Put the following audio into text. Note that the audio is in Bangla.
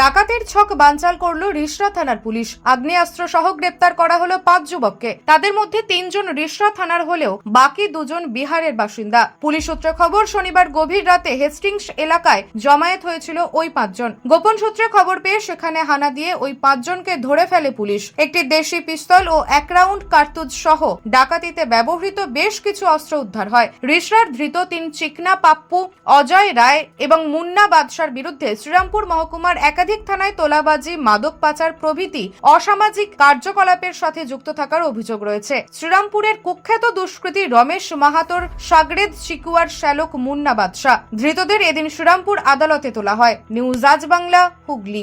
ডাকাতের ছক বানচাল করল রিষড়া থানার পুলিশ। আগ্নেয়াস্ত্র সহ গ্রেপ্তার করা হলো পাঁচ যুবককে। তাদের মধ্যে তিনজন রিষড়া থানার হলেও বাকি দুজন বিহারের বাসিন্দা। পুলিশ সূত্রে খবর, শনিবার গভীর রাতে হেস্টিংস এলাকায় জমায়েত হয়েছিল ওই পাঁচজন। গোপন সূত্রে খবর পেয়ে সেখানে হানা দিয়ে ওই পাঁচজনকে ধরে ফেলে পুলিশ। একটি দেশি পিস্তল ও এক রাউন্ড কার্তুজ সহ ডাকাতিতে ব্যবহৃত বেশ কিছু অস্ত্র উদ্ধার হয়। রিষড়ার ধৃত তিন চিকনা পাপ্পু, অজয় রায় এবং মুন্না বাদশার বিরুদ্ধে শ্রীরামপুর মহকুমার একাধিক থানায় তোলাবাজি, মাদক পাচার প্রভৃতি অসামাজিক কার্যকলাপের সাথে যুক্ত থাকার অভিযোগ রয়েছে। শ্রীরামপুরের কুখ্যাত দুষ্কৃতী রমেশ মাহাতোর সাগরেদ শিকুয়ার শ্যালক মুন্না বাদশাহ। ধৃতদের এদিন শ্রীরামপুর আদালতে তোলা হয়। নিউজ আজ বাংলা, হুগলি।